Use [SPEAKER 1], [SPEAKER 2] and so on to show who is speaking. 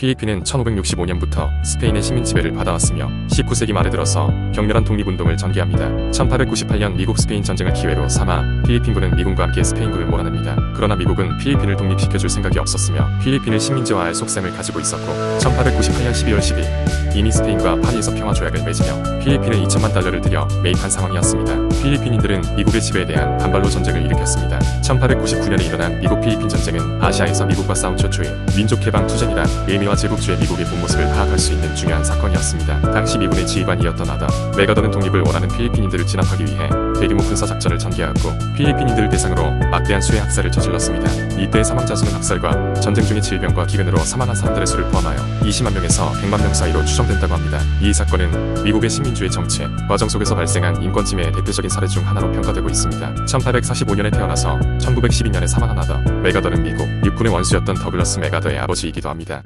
[SPEAKER 1] 필리핀은 1565년부터 스페인의 식민 지배를 받아왔으며 19세기 말에 들어서 격렬한 독립운동을 전개합니다. 1898년 미국 스페인 전쟁을 기회로 삼아 필리핀군은 미군과 함께 스페인군을 몰아냅니다. 그러나 미국은 필리핀을 독립시켜줄 생각이 없었으며 필리핀을 식민지화할 속셈을 가지고 있었고 1898년 12월 10일 이미 스페인과 파리에서 평화 조약을 맺으며 필리핀은 2천만 달러를 들여 매입한 상황이었습니다. 필리핀인들은 미국의 지배에 대한 반발로 전쟁을 일으켰습니다. 1899년에 일어난 미국 필리핀 전쟁은 아시아에서 미국과 싸운 최초의 민족 해방 투쟁이라 일미와 제국주의 미국의 본 모습을 파악할 수 있는 중요한 사건이었습니다. 당시 미군의 지휘관이었던 아더 메가더는 독립을 원하는 필리핀인들을 진압하기 위해 대규모 군사 작전을 전개하였고 필리핀인들을 대상으로 막대한 수의 학살을 저질렀습니다. 이때 사망자 수는 학살과 전쟁 중의 질병과 기근으로 사망한 사람들의 수를 포함하여 20만 명에서 100만 명 사이로 추정된다고 합니다. 이 사건은 미국의 식민주의 정체 과정 속에서 발생한 인권 침해의 대표적인 사례 중 하나로 평가되고 있습니다. 1845년에 태어나서 1912년에 사망한 아더 메가더는 미국 육군의 원수였던 더글러스 메가더의 아버지이기도 합니다.